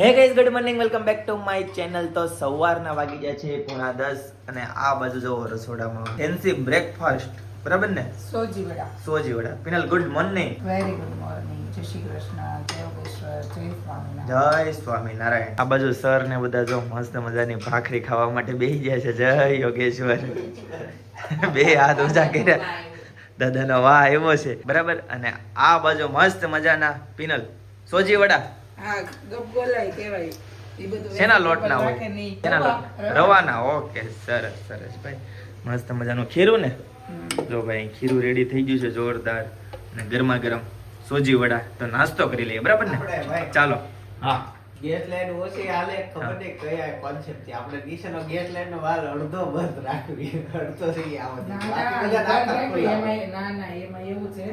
Hey guys good morning welcome back to my channel તો સવારના વાગી ગયા છે પોણા દસ અને આ બાજુ જો રસોડામાં. ફેન્સી બ્રેકફાસ્ટ બરાબર ને? Sooji vada. Sooji vada. Pinal good morning very good morning Jai Shri Krishna. જય સ્વામિનારાયણ. આ બાજુ સર ને બધા જો મસ્ત મજાની ભાખરી ખાવા માટે બેસી ગયા છે. જય યોગેશ્વર. બે હાથ ઊંચા કર્યા. દાદાનો વાહ એવો છે. બરાબર? અને આ બાજુ મસ્ત મજાના પિનલ સોજી વડા. હા ગપગોલાઈ કહેવાય. શેના લોટના હોય? શેના લોટ? રવાના ઓકે સરસ સરસ ભાઈ. મસ્ત મજાનું. ખીરું ને? જો ભાઈ ખીરું રેડી થઈ ગયું છે જોરદાર. અને ગરમા ગરમ સોજી વડા. તો નાસ્તો કરી લઈએ બરાબર ને? ભાઈ. ચાલો. હા. ગેસ લાઈન ઓછી હાલે ખબર નહીં કયા કોન્સેપ્ટથી આપણે ડીશનો ગેસ લાઈન નો વાલ અડધો બંધ રાખવી અડધો થઈ આવે ના, ના, એમાં- ના ના એમાં એવું છે.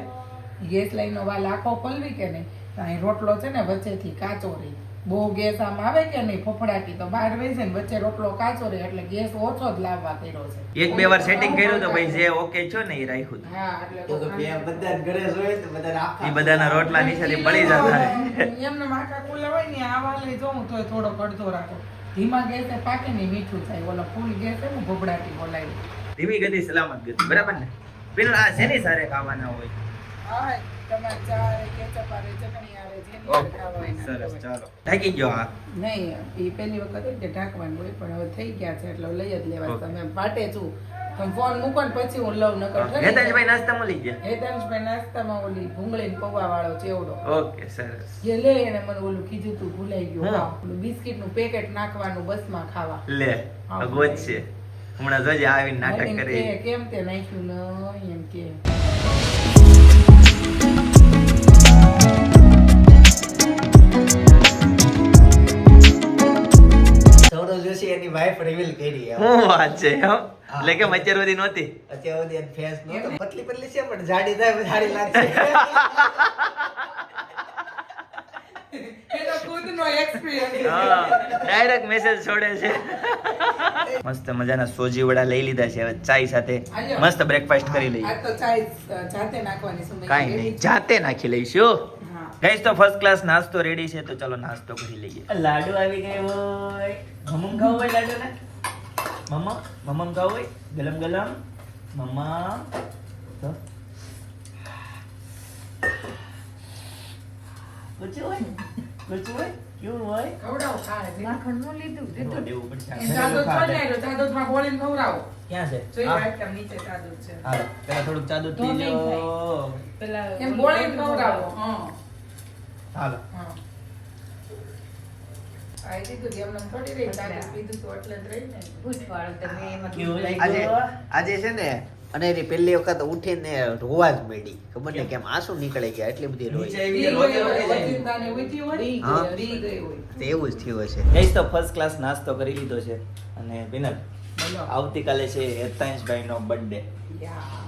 ગેસ લાઈનનો વાલ આખો પલવી કે નહીં? અહીં રોટલો છે ને વચ્ચેથી કાચો રહે. બહુ ગેસ આમ આવે કે નહીં ફફડાટી તો બહાર બેસે ને વચ્ચે રોટલો કાચો રહે એટલે ગેસ ઓછો જ લાવવા કર્યો છે. એક બે વાર સેટિંગ કર્યું તો ભાઈ જે ઓકે છો ને એ રાખ્યું હા એટલે તો તો બે બધા ઘરે જોઈએ તો બધા આખા એ બધાના રોટલા નીચેથી પડી જતા એમને માકા કુલા હોય ને આ વાલે જોઉં તોય થોડો કડતો રાખો. ધીમા ગેસે પાકે ને મીઠું થાય ઓલો ફૂલ ગેસ છે ને ભભડાટી બોલાવી ધીમી ગતિ સલામત ગતિ બરાબર ને? પેલા આ શેની સારે ખાવાના હોય? હા. તમારે ચા આવે કેચપ આવે ચટણી આવે જેની ખાવા હોય સરસ ચાલો. ઢાકી ગયો હા નહીં એ પહેલી વખત હોય ઢાંકવાનું હોય પણ હવે થઈ ગયા છે એટલે લઈ જ લેવા તમે પાટે છું. તમે ફોન મૂકો ને પછી હું લઉં નકર હેતાજભાઈ નાસ્તા મળી ગયા? હેતાંશભાઈ નાસ્તામાં ઓલી ભૂંગળી ને પૌવા વાળો ચેવડો. ઓકે સરસ. જે લે એને મને ઓલું કીધું તું ભૂલાઈ ગયું. ઓલું બિસ્કિટનું પેકેટ નાખવાનું બસમાં ખાવા. લે છે હમણાં જોજે આવીને નાટક કરી. કે કેમ તે નાખ્યું? ન એમ કે. એની વાઈફ રિવીલ કરી હું વાત છે એમ એટલે કે અત્યાર સુધી નહોતી? અત્યાર સુધી ફેસ નહોતો. પતલી પતલી છે પણ જાડી થાય જાડી લાગશે. ડાયરેક્ટ મેસેજ છોડે છે. મસ્ત મજાના સોજી વડા લઈ લીધા છે હવે ચાય સાથે મસ્ત બ્રેકફાસ્ટ કરી લઈએ. આ તો ચાય જાતે નાખવાની છે. મેં કાંઈ નહીં જાતે નાખી લઈશું હા. તો ફર્સ્ટ ક્લાસ નાસ્તો રેડી છે તો ચલો નાસ્તો કરી લઈએ. લાડુ આવી ગયો હોય. મમમ ખાવ હોય લાડુ ને મમ્મા મમમ ખાવ હોય? ગલમ ગલમ મમ્મા તો? ગુચું હોય? ગુચું હોય? કેવું હોય? ખવડાવો ખાય. દેવું પડશે. ખવડાવો. ક્યાં છે? જોઈ હા. વાટકા નીચે ચાદર છે. પેલા ચાદુ પી એમ ખવડાવો. હા, હાલો. આજે છે ને અને એની પહેલી વખત ઉઠીને રોવા જ મળી ખબર ને કેમ આંસુ નીકળી ગયા એટલી બધી રોઈ. એવી જ થયું હશે. એ તો ફર્સ્ટ ક્લાસ નાસ્તો કરી લીધો છે. અને બિનલ આવતીકાલે છે હેતાંશભાઈ નો બર્થડે.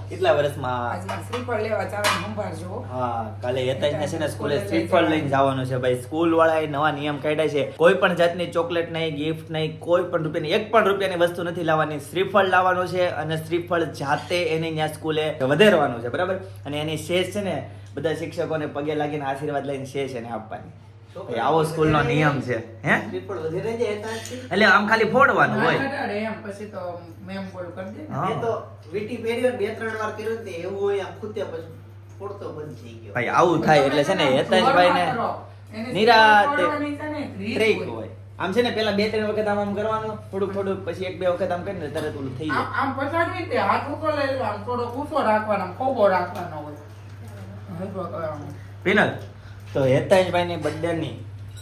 કેટલા વર્ષમાં? શ્રીફળ લેવા જવાનું સંભાળજો. હા કાલે હેતાંશને છે ને સ્કૂલે શ્રીફળ લઈને જવાનું છે ભાઈ. સ્કૂલ વાળાએ નવા નિયમ કાઢ્યા છે. કોઈ પણ જાતની ચોકલેટ નહીં ગિફ્ટ નહીં કોઈ પણ રૂપિયાની એક પણ રૂપિયાની વસ્તુ નથી લાવવાની. શ્રીફળ લાવવાનું છે અને શ્રીફળ જાતે એને ત્યાં સ્કૂલે વધારવાનું છે બરાબર? અને એની શેષ છે ને બધા શિક્ષકોને પગે લાગીને આશીર્વાદ લઈને શેષ એને આપવાની. આવો સ્કૂલ નો નિયમ છે હે? એટલે આમ ખાલી ફોડવાનું હોય. પછી તો મેમ બોલ કરી દે. તો વીટી પહેર્યો બે ત્રણ વાર કર્યો ને એવું હોય આમ ખૂતે પછી ફોડતો બંધ થઈ ગયો. ભાઈ આવું થાય એટલે છે ને હેતાંશભાઈ ને નિરાતે ટ્રેક હોય. હોય. આમ છે ને પેલા બે ત્રણ વખત આમ આમ કરવાનું થોડુંક થોડુંક પછી એક બે વખત આમ કરીને તરત ઓલું થઈ જાય. આમ પછાડ રીતે હાથ ઉપર લઈ લો, આમ થોડો ઊંચો રાખવાનો આમ ખોબો રાખવાનો હોય. પિનલ તો હેતાજભાઈ ની બર્થડે ની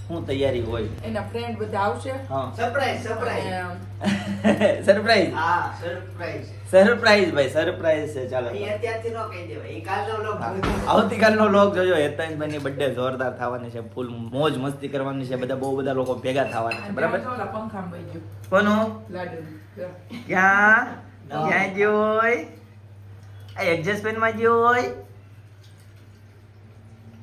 શું તૈયારી હોય. એના ફ્રેન્ડ બધા આવશે. હા. સરપ્રાઈઝ સરપ્રાઈઝ સરપ્રાઈઝ હા સરપ્રાઈઝ સરપ્રાઈઝ ભાઈ સરપ્રાઈઝ છે. ચાલો. અત્યારથી નો કહી દેવાય. એ કાલનો vlog આવતીકાલનો લોક જોજો હેતાંશભાઈ ની બર્થડે જોરદાર થવાની છે. ફૂલ મોજ મસ્તી કરવાની છે. બધા બહુ બધા લોકો ભેગા થવાના છે. બરાબર? પંખામાં વહી ગયું, કોનું? લાડુનું. જો. ક્યાં? ક્યાં ગયો હોય? આ એડજસ્ટમેન્ટમાં ગયો હોય?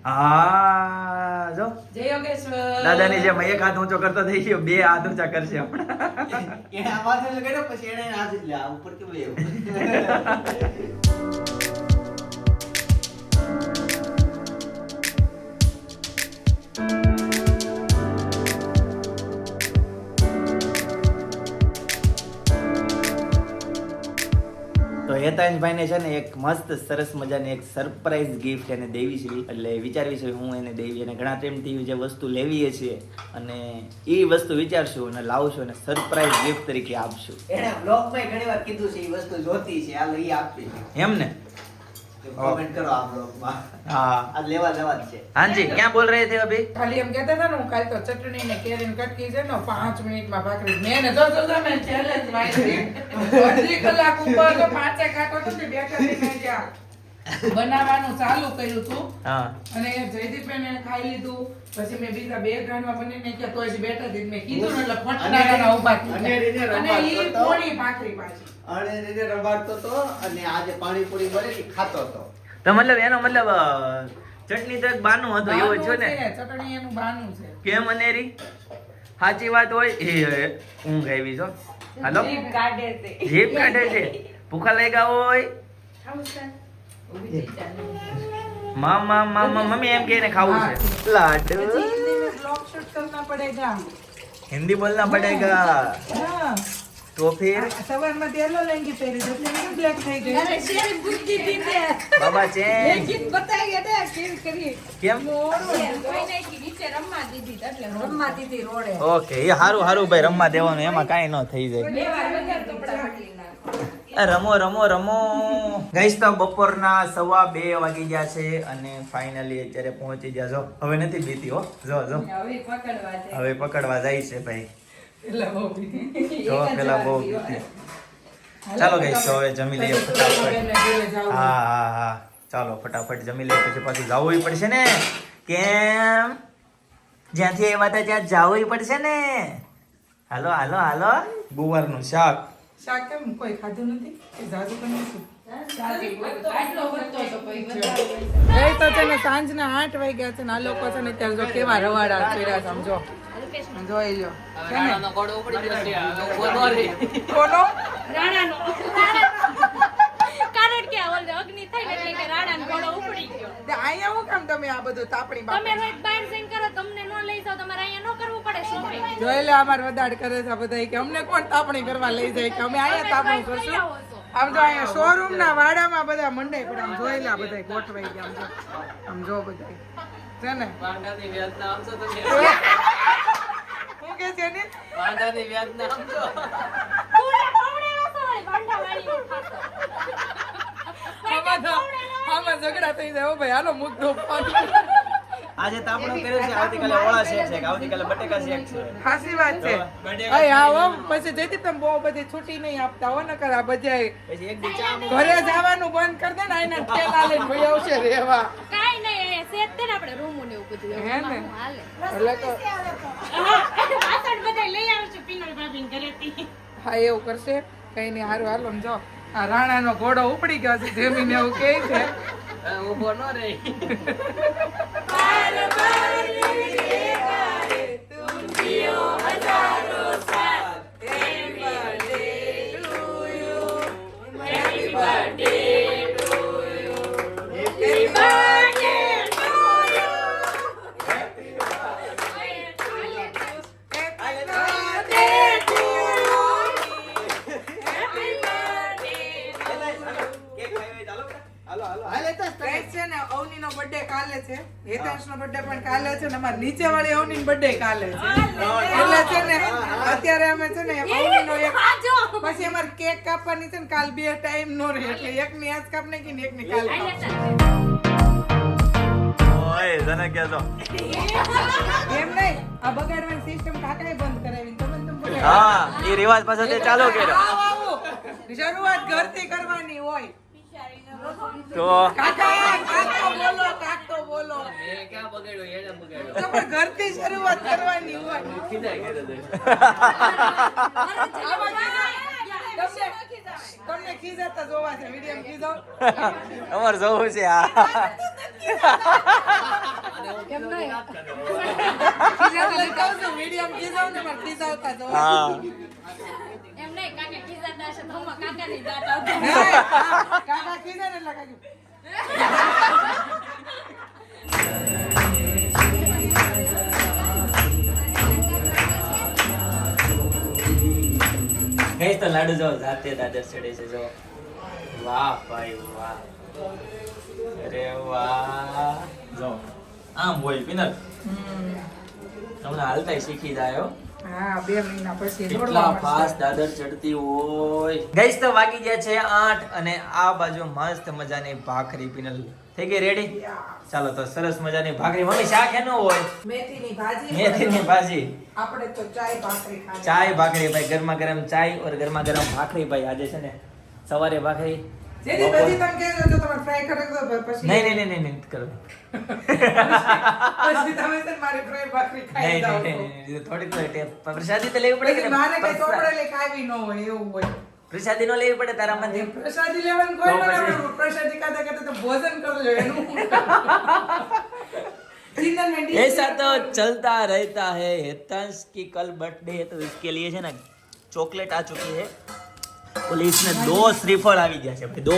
હા જો. જય યોગેશ્વર. દાદાની જેમ એક હાથ ઊંચો કરતો થઈ ગયો બે હાથ ઊંચા કરશે હમણાં. એ આ માથે લગાડ્યો પછી એને આ જ લે ઉપર કે કેમ લેવું હેતાંશભાઈને છે ને એક મસ્ત સરસ મજાની એક સરપ્રાઈઝ ગિફ્ટ એને દેવી છે. એટલે વિચારવી છે હું એને દેવી અને ઘણા ટાઈમથી જે વસ્તુ લેવીએ છીએ અને એ વસ્તુ વિચારશું અને લાવશું અને સરપ્રાઈઝ ગિફ્ટ તરીકે આપશું. એને બ્લોગમાં ઘણી વાર કીધું છે એ વસ્તુ જોતી છે હાલ એ આપી એમ ને? કોમેન્ટ કરો આ બ્લોગમાં હા. આ લેવા જવા જ છે. હાજી ક્યાં બોલ રહે થે અભી? ખાલી એમ કહેતા હતા ને હું કાલ તો ચટણી ને કેરી ને કટકી છે ને પાંચ મિનિટમાં ભાખરી. મેં ને જો જો જો મેં ચેલેન્જ અડધી કલાક ઉપર તો પાંચે ખાતો તો બેઠા ત્યાં બનાવવાનું ચાલુ કર્યું હતું અને જયદીપ એને ખાઈ લીધું. પછી મેં બીજા બે ગાંઠમાં બનીને કે તો જ બેઠા હતી મેં કીધું ને એટલે ફટનારાના ઊભા થયા. અને ઈ પોણી ભાખરી પાછી? અને એને રમાડતો તો અને આજે પાણીપુરી બને ખાતો હતો તો મતલબ એનો મતલબ ચટણી તો એક બાનું હતું એવું બાનું છે ને ચટણી એનું બાનું છે. કેમ અનેરી? સાચી વાત હોય એ ઊંઘ આવી છો હાલો? જીભ કાઢે છે. જીભ કાઢે છે. ભૂખા લાગ્યા હોય. મામા મામા મમ્મી એમ કહે ને ખાવું છે. લાડુ. હિન્દી બોલના પડેગા તો ફિર? સવારમાં તેલો લેંગી પહેરી તો એટલે બ્લેક થઈ ગઈ અરે શેર બુદ્ધિ દીતે બાબા છે એ ગીત બતાઈ ગયા કેમ? કરી કેમ રમવા દીધી એટલે રમવા દીધી રોડે. ઓકે એ હારું હારું ભાઈ રમવા દેવાનું એમાં કાઈ ન થઈ જાય. બે વાર કપડા રમો રમો રમો. ગઈશ તો બપોરના સવા બે વાગી ગયા છે અને ફાઇનલી અત્યારે પહોંચી ગયા જો હવે નથી બીતી હો. જો જો. હવે પકડવા છે. હવે પકડવા જાય છે ભાઈ. જો પેલા બહુ બીતી ચાલો ગઈશ તો હવે જમી લઈએ ફટાફટ. હા હા હા. ચાલો ફટાફટ જમી લઈએ પછી પાછું જવું પડશે ને. કેમ? જ્યાંથી આવ્યા હતા ત્યાં જવું પડશે ને. હાલો હાલો હાલો. ગુવારનું શાક. શાક કેમ કોઈ ખાધું નથી કે જાજુ બન્યું છે? સાચી વાત. આટલો વધતો તો પછી વધારે હોય. એ તો છે ને સાંજના આઠ વાગ્યા છે ને આ લોકો છે ને જો કેવા રવાડા કર્યા સમજો જોઈ લો કોનો કારણ કે અગ્નિ થઈ ને એટલે કે રાણાનો ઘોડો ઉપડી ગયો. અહીંયા હું કામ તમે આ બધું તાપણી તમે બાપણી રોજ બહાર જઈને કરો તમને ન લઈ જાઓ તમારે અહીંયા ન કરવું પડે શોપિંગ જોઈ લે અમાર વધાડ કરે છે બધા કે અમને કોણ તાપણી કરવા લઈ જાય કે અમે અહીંયા તાપણી કરશું? આમ જો અહીંયા શોરૂમ ના વાડામાં બધા મંડાઈ પડે આમ જોઈ લે આ બધા ગોઠવાઈ ગયા આમ જો. આમ જો બધા છે ને? શું કે છે ને આમાં ઝઘડા થઈ જાય હો ભાઈ હાલો મુદ્દો ફોન આજે તાપણું કર્યું છે આવતીકાલે ઓળા શેક છે આવતીકાલે બટેકા શેક છે. ખાસી વાત છે. અય આવો પછી જઈતી તમે બહુ બધી છૂટી નહીં આપતા હો નકર આ બજાય પછી એક દી ચા ઘરે જવાનું બંધ કરી દે ને આઈને ઠેલા લઈને ભાઈ આવશે રેવા કાઈ નહીં અહીંયા ને આપણે રૂમો ને એવું બધું. હે ને? એટલે તો હા, વાસણ બધાય લઈ આવશું પિનલ ભાભીને ઘરેથી. હા એવું કરશે. કઈ નહીં હારું હાલો ને જો. આ રાણાનો ઘોડો ઉપડી ગયો છે જેમીને એવું કે છે. Happy અવનીનો છે. એટલે છે ને અત્યારે અમે છે ને એક પછી અમારે કેક કાપવાની છે ને કાલ બે ટાઈમ નો રહે. એટલે એક ની આજ કાપ નાખી ને એક ની કાલ ઓય તને કે તો એમ નહીં આ બગાડવાની સિસ્ટમ કાકાએ બંધ કરાવી. તમે તમે હા એ રિવાજ પાછો તે ચાલુ કર્યો. શરૂઆત ઘરથી કરવાની હોય. તો કાકા કાકો બોલો કાકો. બોલો. તો પણ ઘરથી શરૂઆત કરવાની હોય. તમને ખીજાતા જોવા છે વીડિયો ખીજો. અમાર જોવું છે આ. કહું છું. વીડિયો ખીજાવ ને મારે ખીજાવતા જોવા એમ નહીં કાકા ખીજાતા હશે તો કાકાની દાંત કાકા ખીજા ને એટલે કાકા ગઈ તો લાડુ જો જાતે દાદર ચડે છે જો. વાહ ભાઈ વાહ. અરે વાહ. જો આમ હોય પિનલ. તમને હાલતા શીખી જાય હો હા બે મહિના પછી કેટલા ફાસ્ટ દાદર ચડતી હોય. ગઈસ તો વાગી ગયા છે આઠ અને આ બાજુ મસ્ત મજાની ભાખરી પીનલ. થઈ ગઈ રેડી ચાલો તો સરસ મજાની ભાખરી. મમ્મી શાક એનો હોય? મેથીની ભાજી. મેથીની ભાજી. આપણે તો ચાય ભાખરી. ચાય ભાખરી ભાઈ ગરમા ગરમ ચાય ઓર ગરમા ગરમ ભાખરી ભાઈ આજે છે ને સવારે ભાખરી જેની બપોર- ભાજી તમે કહેજો તો તમારે ફ્રાય કરે તો પછી નહીં નહીં નહીં નહીં નહીં કરો પછી તમે છે ને મારી ફ્રાય ભાખરી ખાઈ નહીં જાઓ નહીં છો. નહીં, નહીં થોડીક તો ટેપ પ્રસાદી તો લેવી પડે પછી કે મારે કઈ નહીં? ચોપડેલી ખાવી ન હોય એવું હોય પ્રસાદી નો લેવી પડે તારા માંથી પ્રસાદી લેવાનું કોઈ તો ન પછી- આવડે. પ્રસાદી ખાતા ખાતા તો ભોજન કરજો એનું શું કામ? ચિંતન में डी- ऐसा तो चलता रहता है हेतांश की कल बर्थडे है तो इसके लिए છે ને ચોકલેટ आ चुकी है પોલીસને દો શ્રીફળ આવી ગયા છે. દો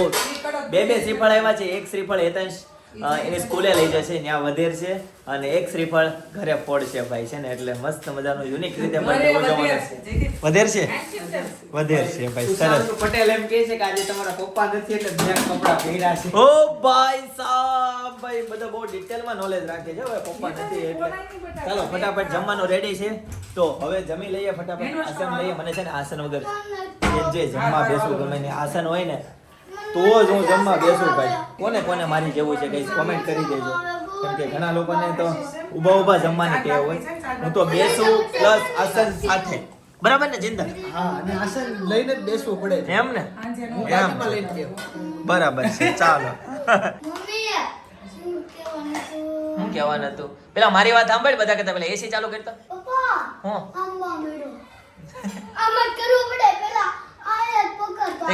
બે બે શ્રીફળ આવ્યા છે. એક શ્રીફળ હેતાંશ એની સ્કૂલે લઈ જશે ત્યાં વધેર છે અને એક શ્રીફળ ઘરે પડશે ભાઈ છે ને? એટલે મસ્ત મજાનું યુનિક રીતે વધેર ઉજવવાનો છે. વધેર છે? વધેર છે ભાઈ સરસ. પટેલ એમ કહે છે કે આજે તમારા પપ્પા નથી એટલે બ્લેક કપડા પહેર્યા છે. ઓ ભાઈ સાહેબ ભાઈ બધા બહુ ડિટેલમાં નોલેજ રાખે છે હવે પપ્પા નથી એટલે ચાલો ફટાફટ જમવાનું રેડી છે. તો હવે જમી લઈએ ફટાફટ આસન લઈએ મને છે ને આસન વગર જે જમવા બેસું ગમે ને આસન હોય ને તો જ હું જમવા બેસું ભાઈ. કોને કોને મારી જેવું છે કઈ કોમેન્ટ કરી દેજો. કેમ કે ઘણા લોકોને તો ઊભા ઊભા જમવાની ટેવ હોય. હું તો બેસું પ્લસ આસન સાથે. બરાબર ને ચિંતા હા અને આસન લઈને જ બેસવું પડે એમ ને? હું એમ. લઈને બરાબર છે ચાલો. શું કહેવાનું હતું? હું કહેવાનું હતું? પેલા મારી વાત સાંભળ બધા કરતા પેલા એસી ચાલુ કરતા. પપ્પા હું.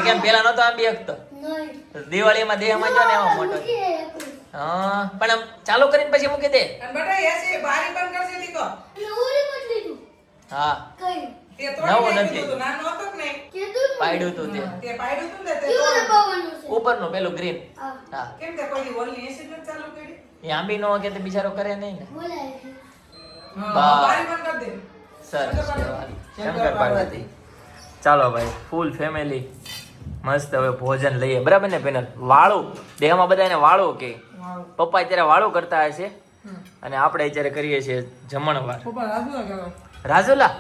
કેમ પેલા નતો આમ બી નહીં દિવાળીમાં દેહમાં જો ને એવો મોટો. હા પણ આમ ચાલુ કરીને પછી મૂકી દે. બેટા એસી બારી બંધ દીકો હા. નવો નથી. પાડ્યું તું તે ઉપરનું પેલું ગ્રીન હા. કેમ તે કોઈ વોલની એસી નથી ચાલુ કરી? એ આંબી નો કે તે બિચારો કરે નહીં ને. બારી બંધ કરી દે. સરસ કહેવાય. શંકર પાર્વતી. ચાલો ભાઈ ફૂલ ફેમિલી મસ્ત હવે ભોજન લઈએ. બરાબર ને પેનલ? વાળું. દેહમાં બધાને વાળું કે? પપ્પા અત્યારે વાળું કરતા હશે. અને આપણે અત્યારે કરીએ છીએ જમણવાર. રાજુલા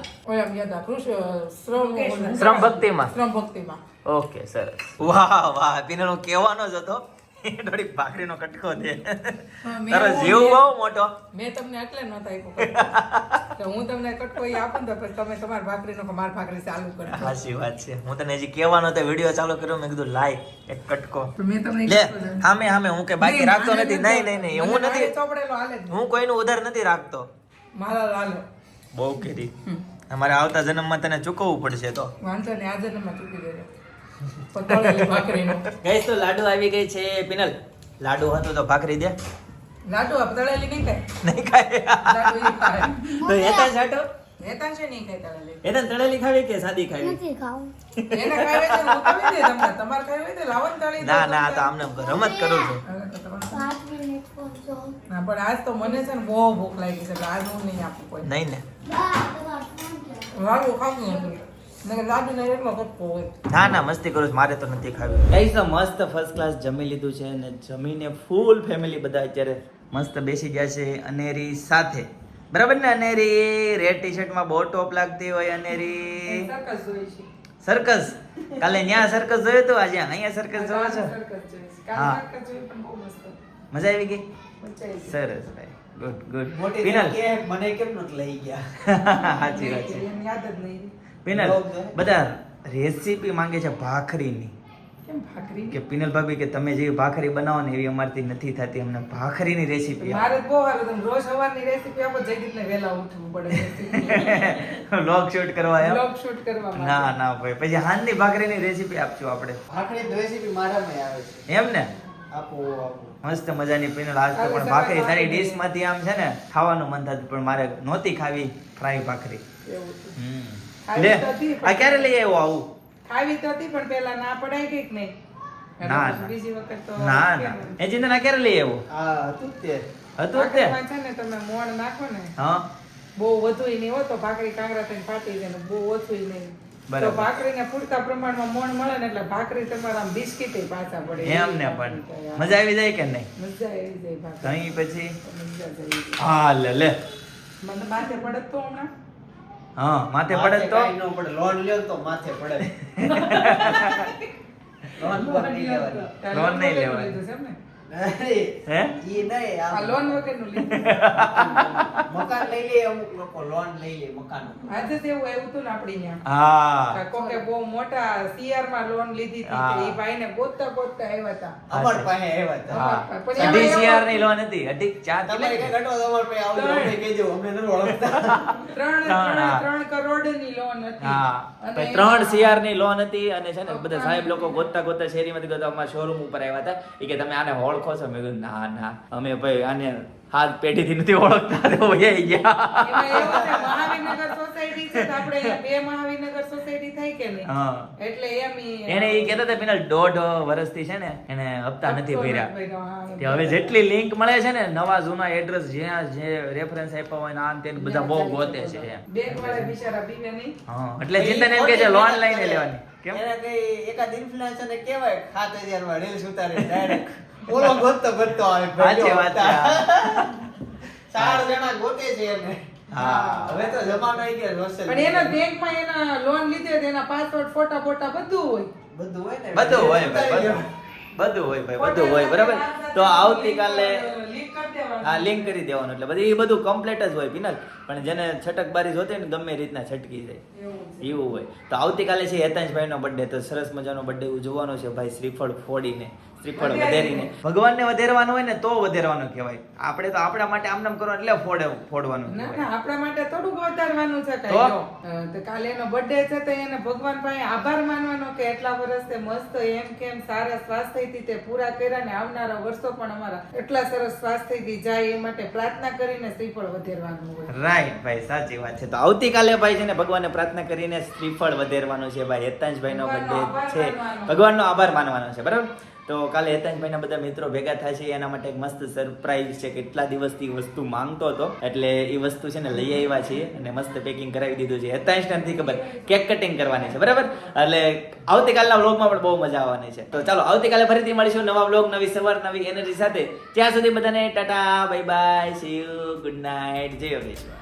શ્રમ ભક્તિમાં. શ્રમ ભક્તિમાં. ઓકે સરસ. વાહ વાહ. પીનલ હું કહેવાનો જ હતો. થોડી ભાખરીનો કટકો દે તારો જીવ બહુ મોટો. મેં તમને એટલે નહોતા આપ્યો. કે હું તમને કટકો એ આપું તો પછી તમે તમારી ભાખરીનો મારી ભાખરી ચાલુ કરો સાચી વાત છે. હું તને હજી કહેવાનો તો વીડિયો ચાલુ કર્યો મેં કીધું લાય એક કટકો. મેં તમને લે હામે હામે હું કે બાકી રાખતો નથી. નહીં નહીં નહીં હું નથી ચોપડેલો હાલે હું કોઈનું ઉધાર નથી રાખતો. મારા લાલો બહુ કેરી અમારે આવતા જન્મમાં તને ચૂકવવું પડશે તો. વાંચો ને આ જન્મમાં ચૂકી દેજો ભાખરીનો. ગઈસ તો લાડુ આવી ગઈ છે પિનલ. લાડુ હતો તો ભાખરી દે. લાડુ તળેલી નહીં ખાય. નહીં ખાય? લાડુ ઈ ખાય. તો એતા છાટો નેતા છે નહીં ખાય તળેલી. એતા તળેલી ખાવી કે સાદી ખાવી? નથી ખાવું. એને ખાવી તો હું દે તમને. તમારે ખાવી તો લાવો તળી ના ના તો આમને રમત કરું છું. હવે તો તમારે- પાંચ મિનિટ પહોંચો ના પણ આજ તો મને છે ને બહુ ભૂખ લાગી છે આજ હું નહીં આપું કોઈ. નહીં ને. ખાવું ને ના મસ્તી કરું છું મારે તો નથી ખાવી. ગાઈસ તો મસ્ત ફર્સ્ટ ક્લાસ જમી લીધું છે અને જમીને ફૂલ ફેમિલી બધા અત્યારે મસ્ત બેસી ગયા છે અનેરી સાથે. બરાબર ને અનેરી? રેડ ટી શર્ટમાં બહુ ટોપ લાગતી હોય અનેરી? સર્કસ જોઈ છે. સર્કસ કાલે ન્યા સર્કસ જોયું તો? આજે અહીંયા સર્કસ જોવો છો? સર્કસ જોઈ છે. હા. મજા આવી ગઈ. સરસ ભાઈ. ગુડ ગુડ મોટી મને કેમ નથી લઈ ગયા? સાચી વાત છે. યાદ જ નહીં. પિનલ બધા રેસીપી માંગે છે ભાખરીની. કે પિનલ ભાભી કે તમે જે ભાખરી બનાવો ને એવી અમારથી નથી થતી. અમને ભાખરીની રેસીપી મારે બહુ સારું તમે રોજ સવારની રેસીપી આપો જયદીપને વહેલા ઉઠવું પડે લોગ શૂટ કરવા એમ? લોગ શૂટ કરવા ના ના ભાઈ. પછી હાનની ભાખરીની રેસીપી આપજો આપણે. ભાખરી રેસીપી મારામાં આવે છે. એમ ને? આપો આપો. મસ્ત મજાની પિનલ. આજ તો પણ ભાખરી તારી ડીશમાંથી આમ છે ને ખાવાનું મન થતું પણ મારે નહોતી ખાવી ફ્રાય ભાખરી. એવું છે. હમ. લે આ ક્યારે લઈ આવ્યો આવું? ખાવી તો હતી પણ પેલા ના પડાય કે નહીં ના, બીજી વખત તો ના ના. એ ચિંતા ક્યારે લઈ આવ્યો? હા હતું તે. હતું તે? છે ને તમે મોણ નાખો ને હા. બહુ વધુ નહીં હોય તો ભાખરી કાંગરા થઈને ફાટી જાય ને બહુ ઓછું નહીં. તો ભાખરીને પૂરતા પ્રમાણમાં મોણ મળે ને એટલે ભાખરી તમારા આમ બિસ્કિટ પાછા પડે. એમ ને પણ. મજા આવી જાય કે નહીં? મજા આવી જાય ભાખરી. પછી. હા લે લે. મને માથે પડે તો હમણાં. હા માથે પડે તો? પડે. લોન લ્યો તો માથે પડે. લોન નહીં લેવાની. લોન નહીં લેવાની. લીધું છે એમ ને? હે? ઈ નહીં આ આ લોન વગરનું લીધું. મકાન લઈ લે અમુક લોકો લોન લઈ લે મકાન આજે જ એવું હતું ને આપણી ત્યાં. હા. કોકે બહુ મોટા CR માં લોન લીધી હતી એ ભાઈને ગોતતા ગોતતા આવ્યા હતા. અમાર પાસે આવ્યા હતા. અઢી એમાં ની લોન હતી. અઢી ચાર તમારે કેટલી? ઘટો તમારે પાસે આવજો અમને કહેજો અમને નથી ઓળખતા. ત્રણ કરોડની લોન હતી. અને ત્રણ સીઆરની લોન હતી અને છે ને બધા સાહેબ લોકો ગોતતા ગોતતા શેરીમાંથી ગોતતા અમારા શોરૂમ ઉપર આવ્યા હતા. એ કે તમે આને ઓળખો છો? મેં કીધું ના ના. અમે ભાઈ આને હાથ પેઢીથી નથી ઓળખતા તો વહી ગયા. એમાં એવું છે મહાવીનગર સોસાયટી છે તો આપણે બે મહાવીનગર સોસાયટી થાય કે નહીં? એટલે એમ એને એ કહેતા હતા પેલા દોઢ વર્ષથી છે ને એને હપ્તા નથી ભર્યા. તે હવે જેટલી લિંક મળે છે ને નવા જૂના એડ્રેસ જ્યાં જે રેફરન્સ આપ્યા હોય ને આમ તેને બધા બહુ ગોતે છે બેંક વાળા બિચારા બીવે નહીં. એટલે ચિંતન એમ કે છે લોન લઈને લેવાની. કેમ? એને કઈ એકાદ ઇન્ફ્લુએન્સર ને કહેવાય ખાત હજારમાં રીલ્સ ઉતારે ડાયરેક્ટ ઓલો ગોતતો ગોતતો આવે સાચી વાત છે ચાર જણા ગોતે છે એને. હા. હવે તો જમાનો આવી ગયો social પણ એના બેંક બેંકમાં એના લોન લીધે એના પાસવર્ડ ફોટા ફોટા બધું હોય. બધું હોય ને. બધું હોય બધું હોય ભાઈ બધું હોય બરાબર? તો આવતીકાલે હા લિંક કરી દેવાનું એટલે બધી એ બધું કમ્પ્લીટ જ હોય પિનલ પણ જેને છટકબારી જોતી હોય ને ગમે રીતના છટકી જાય. એવું હોય. તો આવતીકાલે છે હેતાંશભાઈ નો બર્થડે તો સરસ મજાનો બર્થડે ઉજવવાનો છે ભાઈ શ્રીફળ ફોડીને. શ્રીફળ વધેરીને. ભગવાનને વધેરવાનું હોય ને તો વધેરવાનું કહેવાય. આપણે તો આપણા માટે આમ નામ કરવાનું એટલે ફોડે ફોડવાનું ના ના આપણા માટે થોડુંક વધારવાનું છે? કાંઈ. તો? કાલે એનો બર્થડે છે તો એને ભગવાન પાસે આભાર માનવાનો કે એટલા વર્ષ તે મસ્ત એમ કેમ સારા સ્વાસ્થ્યથી તે પૂરા કર્યા ને આવનારા વર્ષો પણ અમારા એટલા સરસ સ્વાસ્થ્યથી જાય એ માટે પ્રાર્થના કરીને શ્રીફળ વધેરવાનું હોય. રાઈટ ભાઈ સાચી વાત છે. તો આવતીકાલે ભાઈ છે ને ભગવાનને પ્રાર્થના કરીને શ્રીફળ વધેરવાનું છે ભાઈ. હેતાંશભાઈનો બર્થડે છે. ભગવાનનો આભાર માનવાનો છે. બરાબર? તો કાલે હેતાંશભાઈના બધા મિત્રો ભેગા થાય છે, એના માટે એક મસ્ત સરપ્રાઈઝ છે, કેટલા દિવસથી વસ્તુ માંગતો હતો. એટલે એ વસ્તુ છે ને લઈ આવ્યા છીએ અને મસ્ત પેકિંગ કરાવી દીધું છે. હેતાંશને નથી ખબર કેક કટિંગ કરવાની છે, બરાબર? એટલે આવતીકાલના વ્લોગમાં પણ બહુ મજા આવવાની છે. તો ચાલો, આવતીકાલે ફરીથી મળીશું નવા વ્લોગ નવી સવાર, નવી એનર્જી સાથે. ત્યાં સુધી બધાને tata bye bye see you good night Jai Yogeshwar